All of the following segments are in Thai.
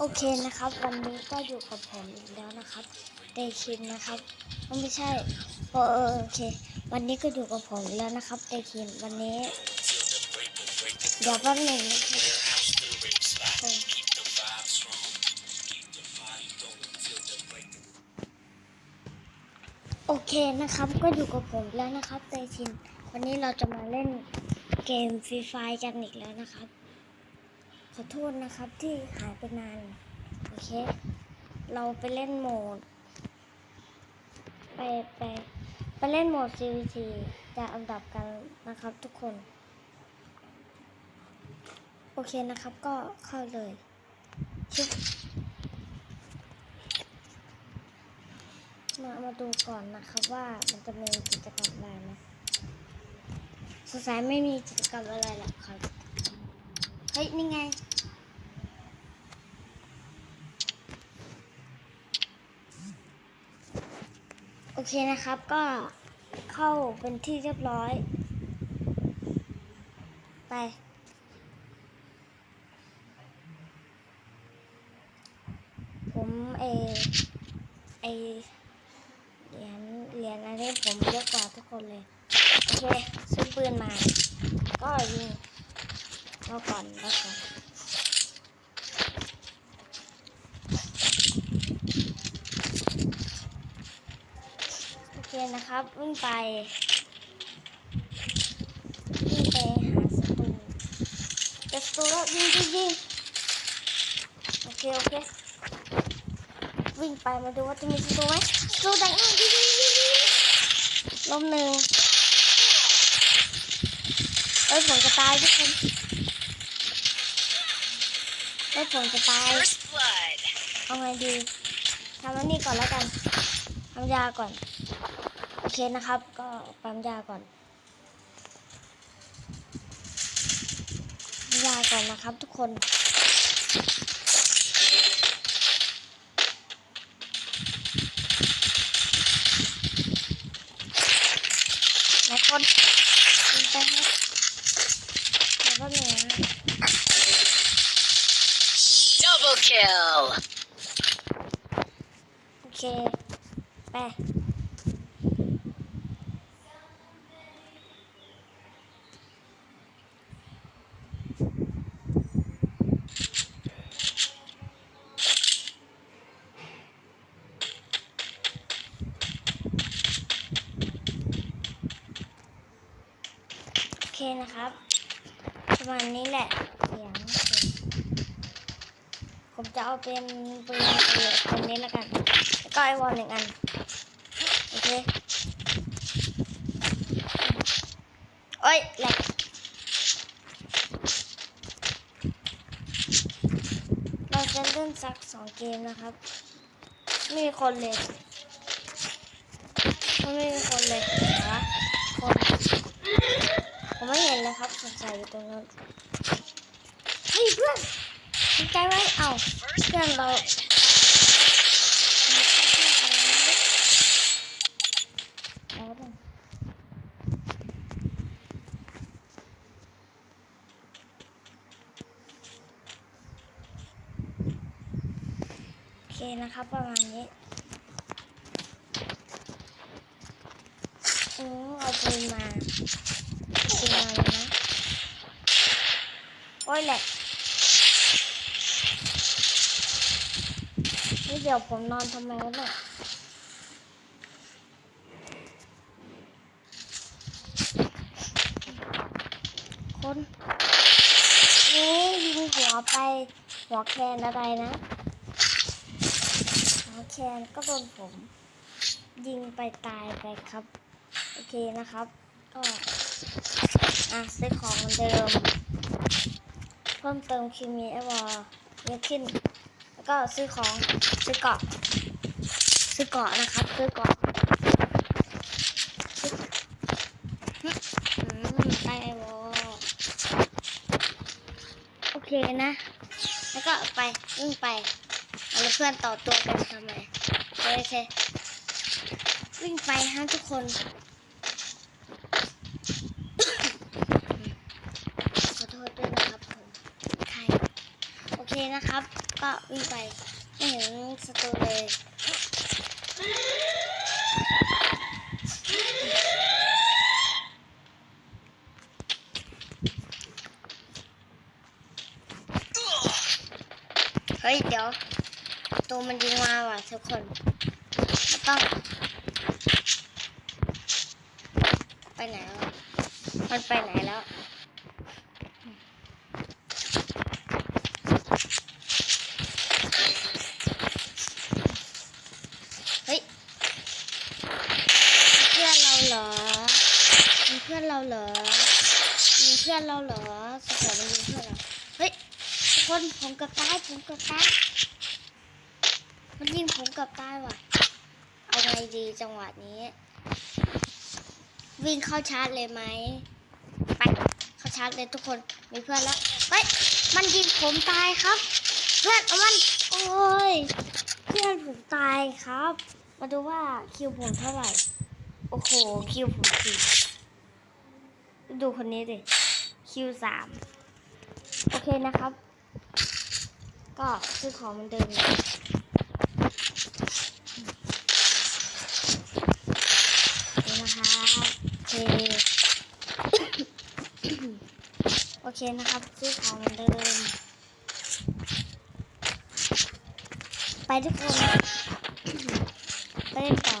โอเคนะครับวันนี้ก็อยู่กับผมอีกแล้วนะครับเดคินนะครับไม่ใช่เอโอเค วันนี้ก็อยู่กับผมแล้วนะครับเดคินวันนี้ เดี๋ยวแป๊บหนึ่งนะครับเออโอเคนะครับก็อยู่กับผมแล้วนะครับเดคิน วันนี้เราจะมาเล่นเกมฟรีไฟกันอีกแล้วนะครับ ขอโทษนะครับที่หายไปนาน โอเค เราไปเล่นโหมด ไปไปไปเล่นโหมด CVT จะอันดับกันนะครับทุกคน โอเคนะครับก็เข้าเลยชิมามาดูก่อนนะครับว่ามันจะมีกิจกรรมอะไรไหมสงสัยไม่มีกิจกรรมอะไรหรอกครับ ฮ้ยนี่ไง โอเคนะครับก็เข้าเป็นที่เรียบร้อย ไป ผมเอไอเหรียญเหรียญอันนี้ผมเยอะกว่าทุกคนเลย โอเคซื้อปืนมา ก็ยิงแล้วก่อนแล้วก่อนโอเคนะครับวิ่งไปวิ่งไปหาศัตรูเจอศัตรูแล้วยิงยิงยิงโอเคโอเควิ่งไปมาดูว่าจะมีศัตรูไหมศัตรูดังยิงยิงยิงยิงยิงลมหนึ่งเอ้ยผมจะตายทุกคนเอ้ยผมจะตาย First blood. เอาไงดีทำอันนี้ก่อนแล้วกันทำยาก่อนโอเค นะครับ ก็ปั๊มยาก่อนยาก่อนนะครับทุกคนหลายคนยิงไปครับแล้วก็เหนื่อย Double kill. โอเค ไป โอเค นะครับประมาณนี้แหละเสียงผมจะเอาเป็นปืนเอตัวนี้แล้วกันแล้วก็ไอวอลหนึ่งอันโอเคโอ้ยแหลกเราจะเล่นสักสองเกมนะครับ ไม่มีคนเลยไม่มีคนเลยเหรอคน ผมไม่เห็นเลยครับสงสัยอยู่ตรงนั้นเฮ้ยเพื่อนสนใจไว้เอ้าเพื่อนเราเอาดิโอเคนะครับประมาณนี้อืมเอาปืนมา ปืนมาเลยนะ โอ้ยแหละนี่เดี๋ยวผมนอนทำไมวะเนี่ยคนนี่ยิงหัวไปหัวแคนอะไรนะหัวแคนก็โดนผม ยิงไปตายไปครับ โอเคนะครับ ก็ อะซื้อของเหมือนเดิม เพิ่มเติมคิมีไอวอลเยอะขึ้น แล้วก็ซื้อของซื้อเกาะ ซื้อเกาะนะครับ ซื้อเกาะซื้ออืมได้ไอวอลโอเคนะ แล้วก็ไปวิ่งไปเอาเพื่อนต่อตัวกันทำไมโอเควิ่งไปฮะทุกคน ขอโทษด้วย นะครับ ก็วิ่งไปไม่เห็นศัตรูเลยเฮ้ย เดี๋ยวตัวมันยิงมาว่ะทุกคนต้องไปไหนแล้ว มันไปไหนแล้ว เฮ้ย เพื่อนเราเหรอ มีเพื่อนเราเหรอ มีเพื่อนเราเหรอสงสัยมันมีเพื่อนเราเฮ้ยทุกคนผมกับตายผมกับตายมันยิงผมกับตายว่ะเอาไงดีจังหวะนี้ วิ่งเข้าชาร์จเลยไหมไปเข้าชาร์จเลยทุกคนมีเพื่อนแล้วเฮ้ยมันยิงผมตายครับ เพื่อนเอามันโอ้ยเพื่อนผมตายครับ มาดูว่าคิวผมเท่าไหร่ โอ้โห คิวผมสี่ดูคนนี้ดิ คิวสามโอเคนะครับ ก็ซื้อของเหมันเดิมนนะคะโอเคโอเคนะครับ ซื้อของเหมือนเดิม ไปทุกคน ไปเล่นต่อ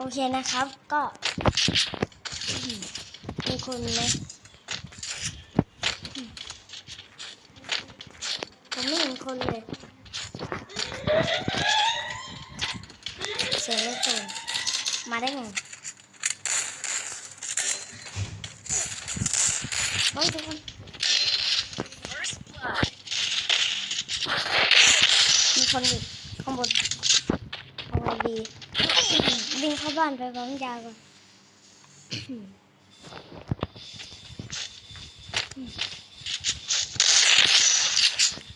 โอ เคนะครับ ก็มีคนไหมผมไม่เห็นคนเลยเสียงรถส่งมาได้ไงเฮ้ยทุกคนมีคนอยู่ข้างบนเอาไงดี วิ่งเข้าบ้านไปพร้อมยาก่อน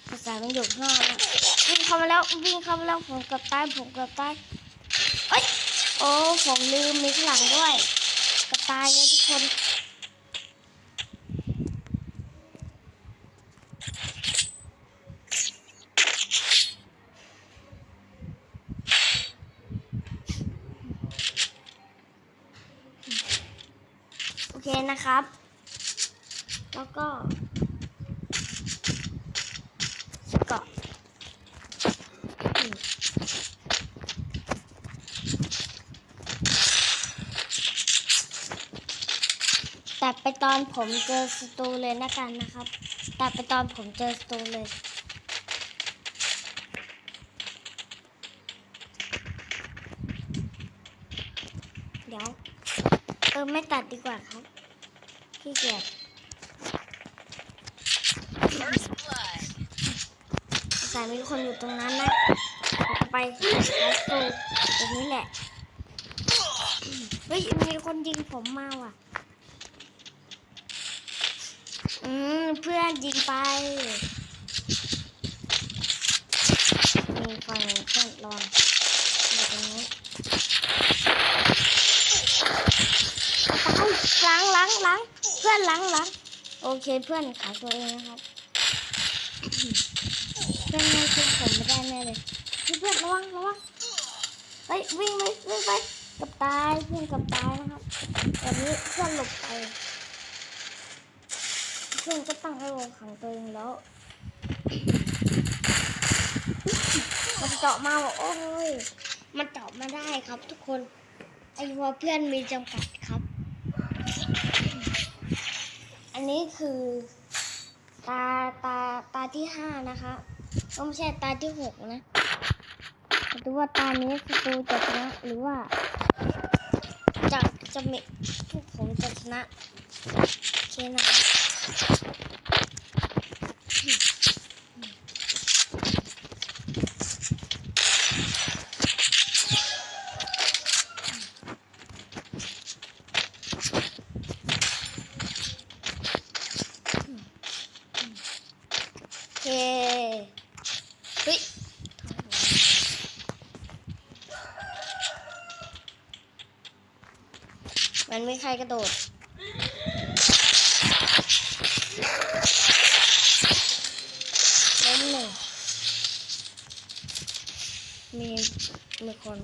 ภาษามันอยู่ข้างนอกวิ่งเข้ามาแล้ววิ่งเข้ามาแล้วผมกับตายผมกับตายเอ้ยโอ้ผมลืมมีข้างหลังด้วยกับตายเลยทุกคน นะครับ แล้วก็เกาะตัดไปตอนผมเจอสตูเลยนะกันนะครับ ตัดไปตอนผมเจอสตูเลยเดี๋ยว เออ ไม่ตัดดีกว่าครับ ขี้เกียจสายมีคนอยู่ตรงนั้นนะจะไปหาสูตรงนี้แหละ เฮ้ย มีคนยิงผมมาว่ะ อืม เพื่อนยิงไปมีฝั่งเพื่อนรอนอยู่ตรงนี้ตายหลังหลังหลัง เพื่อนหลังหลังโอเคเพื่อนขาตัวเองนะครับ เพื่อนไม่ช่วยผมไม่ได้แน่เลยพี่เพื่อนระวังระวังเฮ้ยวิ่งไปวิ่งไปกับตายเพื่อนกับตายนะครับตอนนี้เพื่อนหลบไปเพื่อนก็ตั้งไอ้วงขังตัวเองแล้วมันเจาะมาบอกโอ้ยมันเจาะมาได้ครับทุกคนไอ้วัวเพื่อนมีจำกัดครับ นนี้คือตาตาตาที่ห้านะคะก็ไม่ใช่ตาที่หกนะดูว่าตานี้ศัตรูจะชนะหรือว่าจะจะมีพวกผมจะชนะโอเคนะคะ เคเฮ้ยมันไม่ใครกระโดดเล่มหนึ่งมีมีคน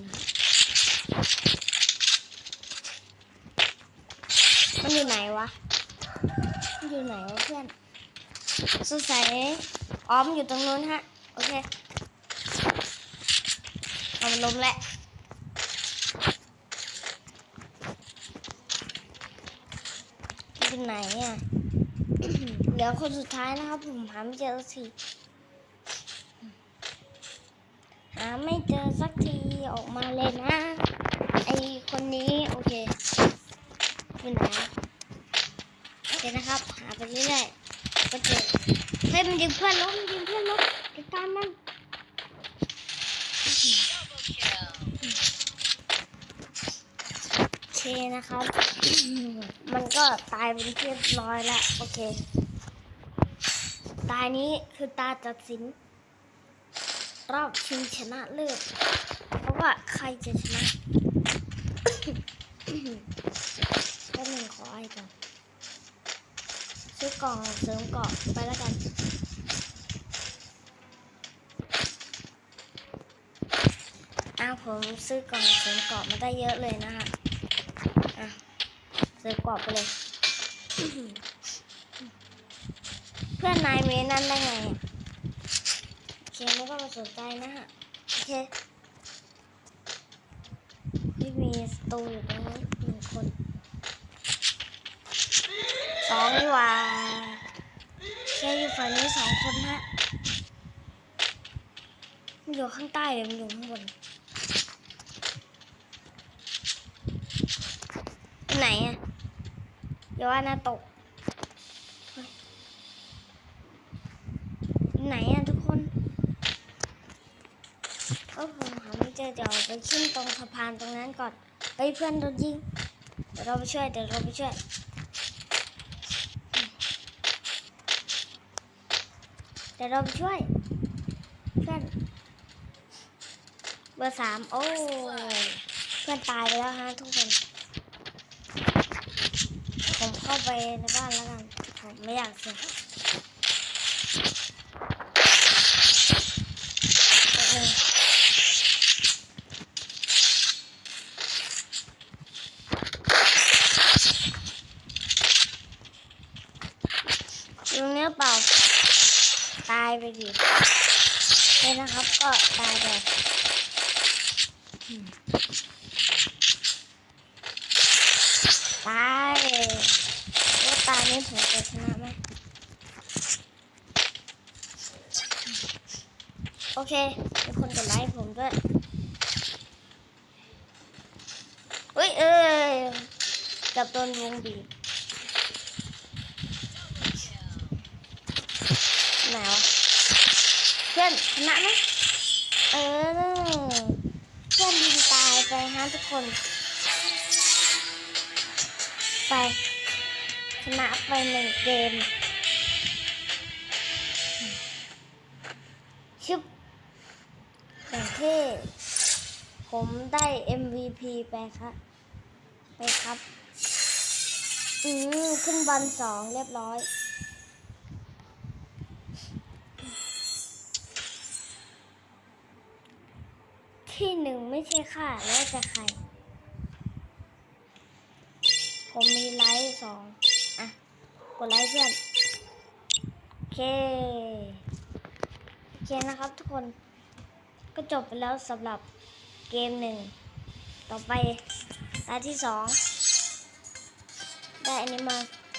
มันอยู่ไหนวะ มันอยู่ไหนวะเพื่อนสุดใส อ๋อมนอยู่ตรงนู้นฮะ โอเคเอามันล้มแล้วอยู่ไหนอะเหลือคนสุดท้ายนะครับ ผมหาไม่เจอสักทีหาไม่เจอสักทีออกมาเลยนะ ไอคนนี้โอเคอยู่ไหนโอเคนะครับ หาไปเรื่อยๆก็เจอ มันยิงเพื่อนล้มยิงเพื่อนล้มติดตามมันโอเคนะครับ มันก็ตายเป็นเรียบร้อยแล้ว โอเค ตายนี้คือตาตัดสิน รอบชิงชนะเลิศเพราะว่าใครจะชนะก็หนึ่งขอไอ้ก่อน กล่องเสริมเกาะไปแล้วกันอ้าวผมซื้อกล่องเสริมเกาะมาได้เยอะเลยนะฮะอะซื้อเกาะไปเลย เพื่อนนายเมนั่นได้ไงโอเคไม่ต้องมาสนใจนะฮะโอเคที่มีสตูอยู่ตรงนี้หนึ่งคน สองดีกว่าแค่อยู่ฝั่งนี้สองคนฮะมันอยู่ข้างใต้หรือมันอยู่ข้างบน ไหนอะอย่าว่าน้าตก ไหนอะทุกคนเออผมหาไม่เจอเดี๋ยวไปขึ้นตรงสะพานตรงนั้นก่อนเฮ้ยเพื่อนโดนยิงเดี๋ยวเราไปช่วยเดี๋ยวเราไปช่วย เดี๋ยวเราไปช่วยเพื่อนเบอร์สามโอ้ยเพื่อนตายไปแล้วฮะทุกคน ผมเข้าไปในบ้านแล้วกัน ผมไม่อยากเสียโอเครงนี้เปล่า ตายไป ดิเลยนะครับ ก็ตายไปอืมตายว่าตายนี้ผมจะชนะไหมโอเคมีคนกดไลค์ผมด้วยเฮ้ยเอ้ยกับโดนวงบีบไหนวะเพื่อนชนะไหมเออ เพื่อนยิงตายไปฮะทุกคน ไป ชนะไปหนึ่งเกมชึบอย่างที่ผมได้ MVP ไปครับ ไปครับ อืม ขึ้นบอลสองเรียบร้อย ที่หนึ่งไม่ใช่ข้าแล้วจะใคร ผมมีไลค์สองอะ กดไลค์เพื่อนโอเคโอเคนะครับทุกคนก็จบไปแล้วสำหรับเกมหนึ่ง ต่อไปตาที่สองได้อันนี้มา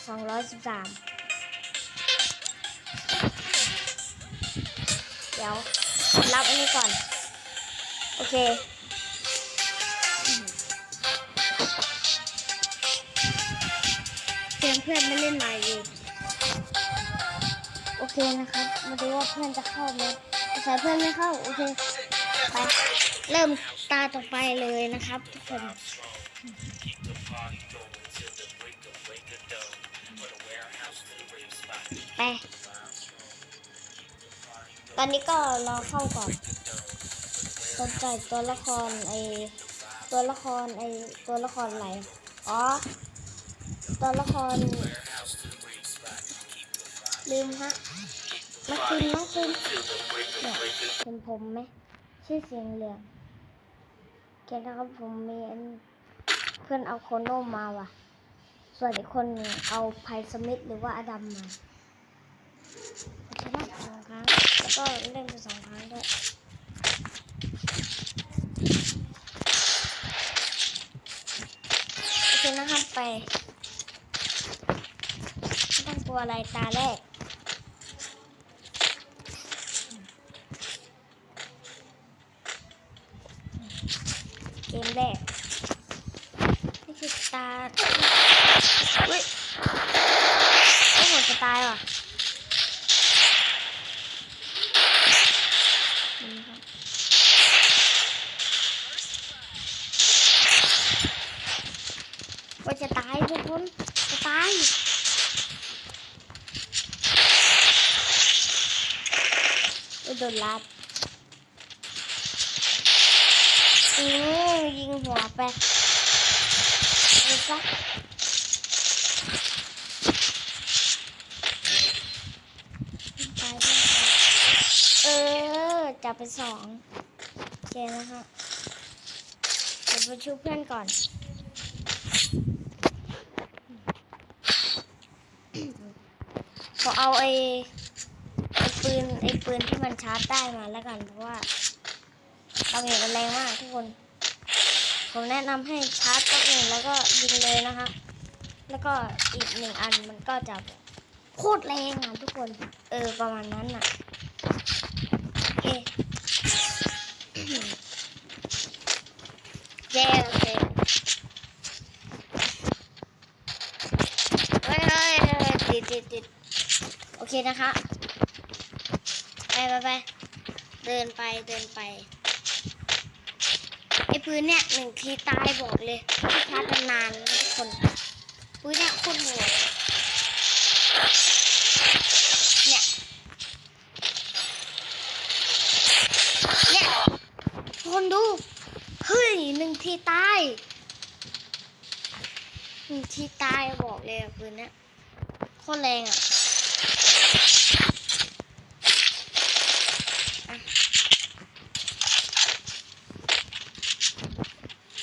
สองร้อยสิบสามเดี๋ยวรับอันนี้ก่อน โอเคเพื่อนเพื่อนไม่เล่นไลน์อยู่โอเคนะครับ มาดูว่าเพื่อนจะเข้าไหมสายเพื่อนไม่เข้า โอเค ไป เริ่มตาต่อไปเลยนะครับทุกคนไป ตอนนี้ก็รอเข้าก่อน สนใจตัวละครไอตัวละครไอตัวละครไหนอ๋อตัวละครลืมฮะมาคืนมาคืนเนี่ยเห็นผมไหมชื่อเสียงเหลืองโอเคนะครับผมมีเพื่อนเอาโคโนมาว่ะ ส่วนอีกคนเอาไพสมิธหรือว่าอดัมมาชนะสองครั้งแล้วก็เล่นไปสองครั้งด้วย โอเคนะครับไป ไม่ต้ องกลัวอะไรตาแรกเกมแรก นี่คือตาอุ้ยโอ้โหจะตายว่ะนี่นะครับว่าจะตายทุกคนจะตาย อุ๊ย โดนลัดอืมยิงหัวไปดูซะเออ จับไปสองโอเคนะคะเดี๋ยวไปช่วยเพื่อนก่อนขอเอาไอ ปืนที่มันชาร์จได้มาแล้วกัน เพราะว่าเราเห็นมันแรงมากทุกคน ผมแนะนำให้ชาร์จตัวเองแล้วก็ยิงเลยนะคะ แล้วก็อีกหนึ่งอันมันก็จะโคตรแรงอะทุกคน เออประมาณนั้นอะโอเคเย้โอเคเฮ้ยเฮ้ยเฮ้ยติดติดติดโอเคนะคะ ไปไปไปเดินไปเดินไปไอ้ปืนเนี่ยหนึ่งทีตายบอกเลยที่ชาร์จนานทุกคนปืนเนี่ยโคตรโหดเนี่ยเนี่ยคนดูเฮ้ยหนึ่งทีตายหนึ่งทีตายบอกเลยอะปืนเนี่ยโคตรแรงอะ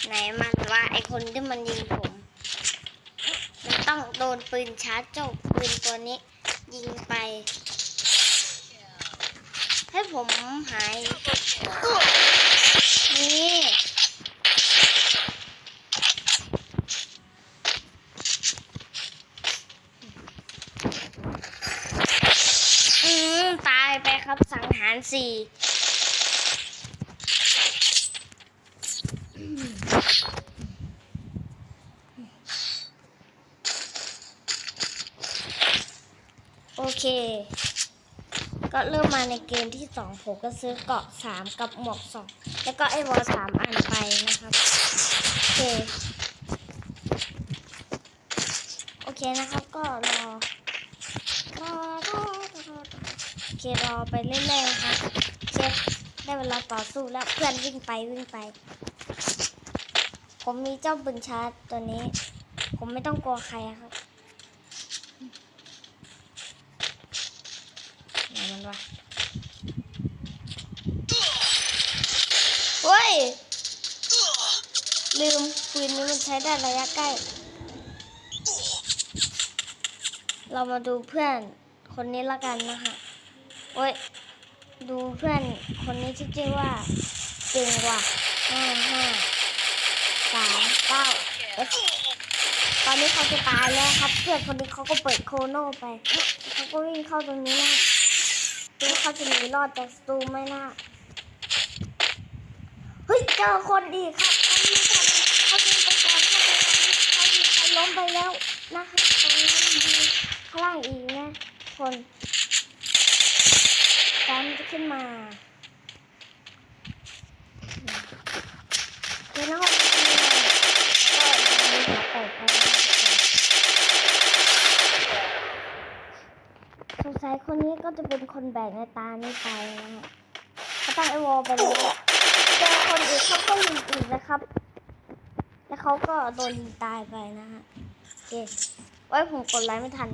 ไหนมันว่าไอ คนที่มันยิงผม มันต้องโดนปืนชาร์จเจ้าปืนตัวนี้ ยิงไป ให้ผมหาย นี่ตายไปครับสังหารสี่ โอเค ก็เริ่มมาในเกมที่สองผมก็ซื้อเกาะสามกับหมวกสองแล้วก็ไอวอลสามอันไปนะครับโอเคโอเคนะครับก็รอรอรอรอโอเครอไปเรื่อยๆครับโอเคได้เวลาต่อสู้แล้วเพื่อนวิ่งไปวิ่งไป ผมมีเจ้าปืนชาร์จตัวนี้ ผมไม่ต้องกลัวใครครับ ไหนมัน วะเฮ้ย ลืมปืนนี้มันใช้ได้ระยะใกล้ เรามาดูเพื่อนคนนี้ละกันนะคะโอ้ย ดูเพื่อนคนนี้ที่ชื่อว่าเก่งว่ะห้าห้าสามเก้าตอนนี้เขาจะตายแล้วครับ เพื่อนคนนี้เขาก็เปิดโคโน่ไป เขาก็วิ่งเข้าตรงนี้นะ ดูเขาจะหนีรอดจากสตูไหมนะเฮ้ยเจอคนอีกครับเขายิงไปก่อนเขายิงไปก่อนเขายิงไปล้มไปแล้วนะครับตรงนั้นยิงข้างล่างอีกนะ คนแฟนจะขึ้นมาเดี๋ยวนะครับก็มีหัวแตกไปแล้วสงสัยคนนี้ ก็จะเป็นคนแบกในตานี้ไปนะฮะเขาตั้งไอวอลไปเลยเจอคนอีกเขาก็ยิงอีกนะครับ แล้วเขาก็โดนยิงตายไปนะฮะโอเคไว้ผมกดไลค์ไม่ทัน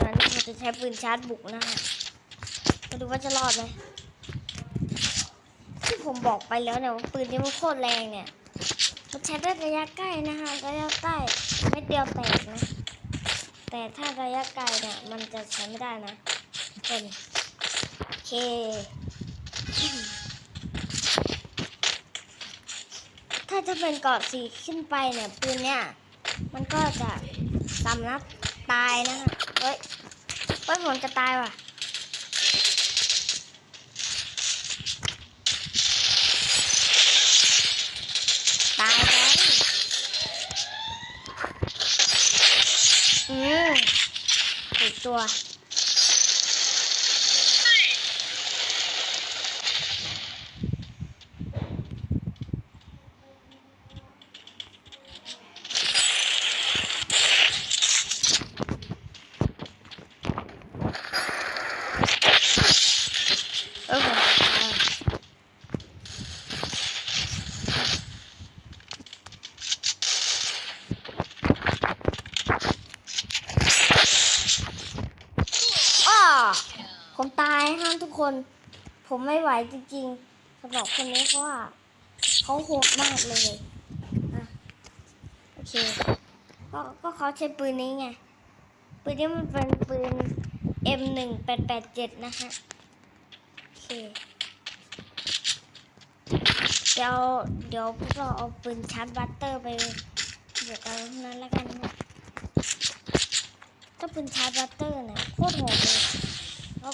ตอนนี้ผมจะใช้ปืนชาร์จบุกนะฮะมาดูว่าจะรอดไหมที่ผมบอกไปแล้วเนี่ยว่าปืนนี้มันโคตรแรงเนี่ยมันใช้ได้ระยะใกล้นะคะระยะใกล้ ไม่เดียวแตกนะ แต่ถ้าระยะไกลเนี่ย มันจะใช้ไม่ได้นะเป็นโอเคถ้าจะเป็นเกาะสีขึ้นไปเนี่ยปืนเนี่ย มันก็จะสำนับตายนะคะเฮ้ยเฮ้ยผมจะตายว่ะ ตายไปอืม ติดตัว เออผมจะตายอ้อ ผมตายฮะทุกคน ผมไม่ไหวจริงๆสำหรับคนนี้เพราะว่าเขาโหดมากเลยอะโอเคก็ก็เขาใช้ปืนนี้ไง ปืนนี้มันเป็นปืน M1887 นะคะโอเคเดี๋ยวเดี๋ยวพวกเราเอาปืนชาร์จบัตเตอร์ไปเดี๋ยวกันนั้นแล้วกันนะถ้าปืนชาร์จบัตเตอร์เนี่ยโคตรโหดเลย ต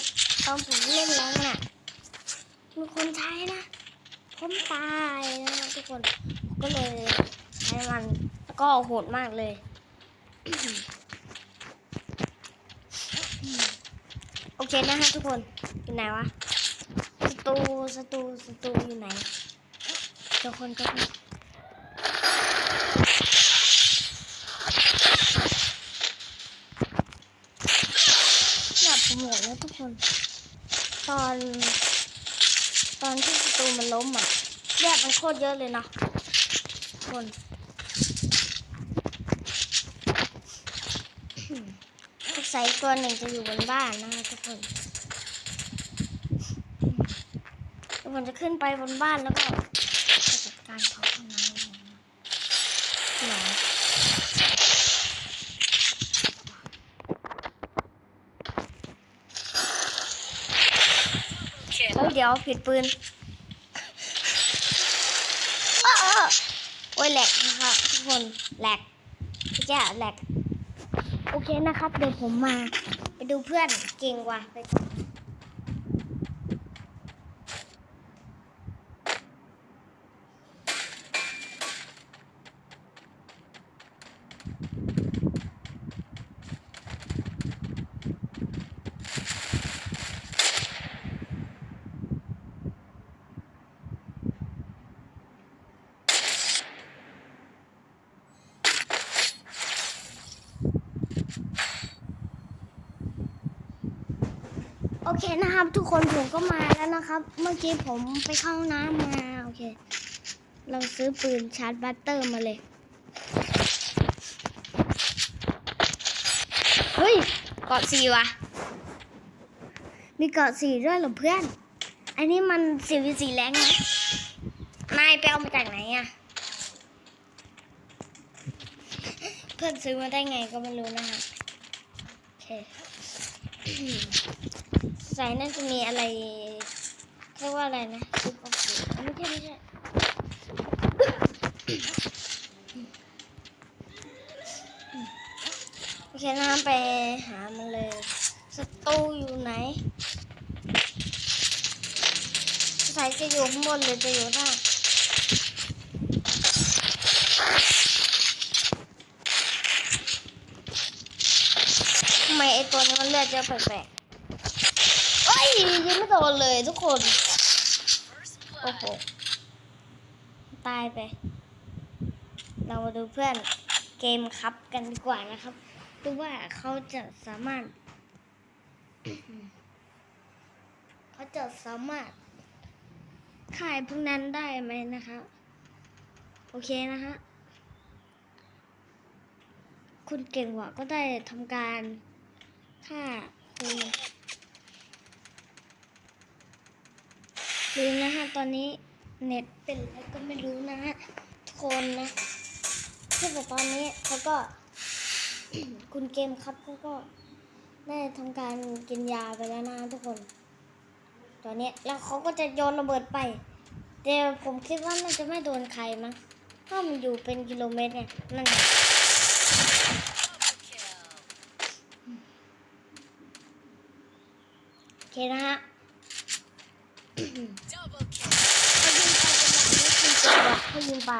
อนผมเล่นแล้วน่ะมีคนใช้นะ ผมตายนะทุกคน ก็เลยใช้มัน แล้วก็โหดมากเลย โอเคนะฮะทุกคน อยู่ไหนวะสตูสตูสตูอยู่ไหนทุกคนทุกคนอยากโปรโมทแล้วทุก คน ตอน ตอนที่ประตูมันล้มอะแยกมันโคตรเยอะเลยนะทุกคนใส่ตัวหนึ่งจะอยู่บนบ้านนะคะทุกคนทุกคนจะขึ้นไปบนบ้านแล้วก็จะจัดการเขาข้างในหนอ Kill. เฮ้ยเดี๋ยวผิดปืนโอ้ยแหลกนะครับทุกคนแหลกพี่แจ๊แหลก โอเคนะครับ เดี๋ยวผมมา ไปดูเพื่อนเก่งว่ะไปก่อน ทุกคนผมก็มาแล้วนะครับ เมื่อกี้ผมไปเข้าน้ำมาโอเค เราซื้อปืนชาร์จบัตเตอร์มาเลย เฮ้ยเกาะสีวะมีเกาะสีด้วยเหรอเพื่อน อันนี้มันสีวีสีแรงนะนายไปเอามาจากไหนอะเพื่อนซื้อมาได้ไงก็ไม่รู้นะคะโอเค ใส่น่าจะมีอะไรเรียกว่าอะไรนะซุปของสีไม่ใช่ไม่ใช่โอเคนะไปหามันเลยสตูอยู่ไหนใส่จะอยู่ข้างบนหรือจะอยู่ข้างล่างทำไมไอตัวนี้มันเลือดเยอะแปลกๆ ยยิงไม่โดนเลยทุกคน โอ้โห ตายไป เรามาดูเพื่อนเกมครับกันดีกว่านะครับ ดูว่าเขาจะสามารถ เขาจะสามารถขายพวกนั้นได้ไหมนะครับโอเคนะฮะคุณเก่งกว่าก็ได้ทำการฆ่าคุณ ลืมนะฮะตอนนี้เน็ตเป็นอะไรก็ไม่รู้นะฮะทุกคนนะที่แต่ตอนนี้เขาก็ คุณเกมครับเขาก็ได้ทำการกินยาไปแล้วนะทุกคน ตอนนี้แล้วเขาก็จะโยนระเบิดไป แต่ผมคิดว่ามันจะไม่โดนใครมั้งเพราะมันอยู่เป็นกิโลเมตรเนี่ยนั่นโอเคนะฮะ Double kill. เขายิงไปจังหวะนี้คุณเขายิงไป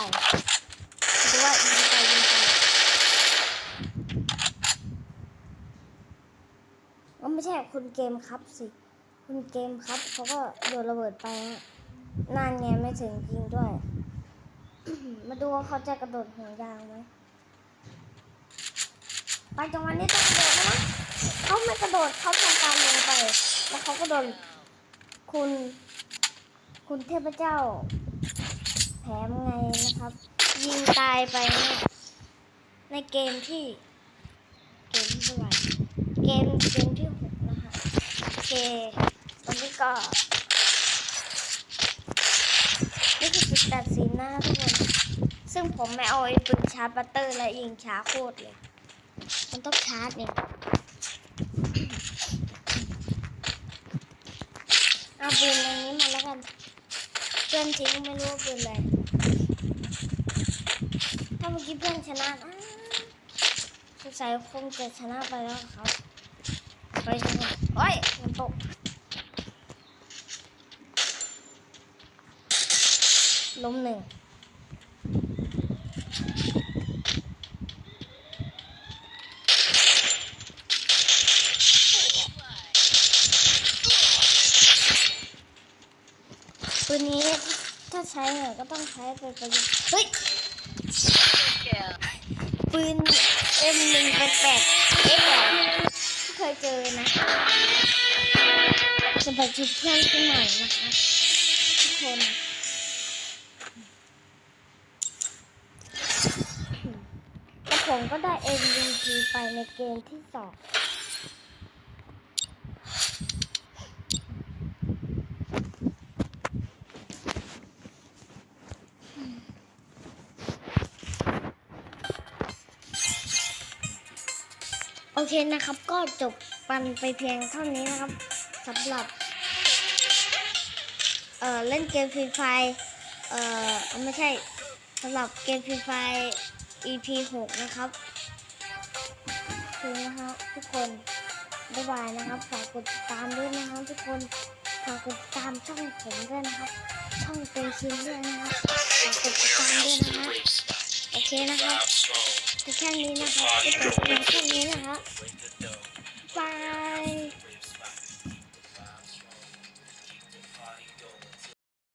หรือว่ายิงไปยิงไปก็ไม่ใช่คุณเกมครับสิ คุณเกมครับเขาก็โยนระเบิดไปนั่นไงไม่ถึงจริงด้วย มาดูว่าเขาจะกระโดดห่วงยางไหมไปจังหวะนี้ต้องกระโดดนะเขาไม่กระโดดเขาทำการลงไป แล้วเขาก็โดนคุณ คุณเทพเจ้าแถมไงนะครับ ยิงตายไปในเกมที่ เกมที่เท่าไหร่เกมเกมที่หกนะคะโอเคตอนนี้ก็นี่คือจุดตัดสินนะทุกคน ซึ่งผมไม่เอาไอ้ปืนชาร์จบัตเตอร์และยิงช้าโคตรเลย มันต้องชาร์จเนี่ยเอาปืนอันนี้มาแล้วกัน เพื่อนทิ้งไม่รู้เป็นอะไรถ้าเมื่อกี้เพื่อนชนะนะสงสัยคงจะชนะไปแล้วครับไปชนะโอ้ยมันตกล้มหนึ่ง ปืนนี้ถ้าใช้เนี่ยก็ต้อง ใช้ปประโยชน์เฮ้ย Kill. ปืน M หนึ่งแปดแปดเอ็กซ์ที่เคยเจอนะจะไปชุบเพื่อนขึ้นหน่อยนะคะทุกคนแล้วผมก็ได้ MVP ไปในเกมที่สอง เคนะครับ ก็จบปันไปเพียงเท่านี้นะครับสำหรับ เอ่อ เล่นเกมฟรีไฟเอ่อ ไม่ใช่สำหรับเกมฟรีไฟ EP 6 นะครับคือนะครับทุกคนบ๊ายบายนะครับ ฝากกดติดตามด้วยนะครับทุกคนฝากกดติดตามช่องผมด้วยนะครับ ช่องเตชินด้วยนะครับฝากกดติดตามด้วยนะฮะโอเคนะครับ 看你那还是我看你那还发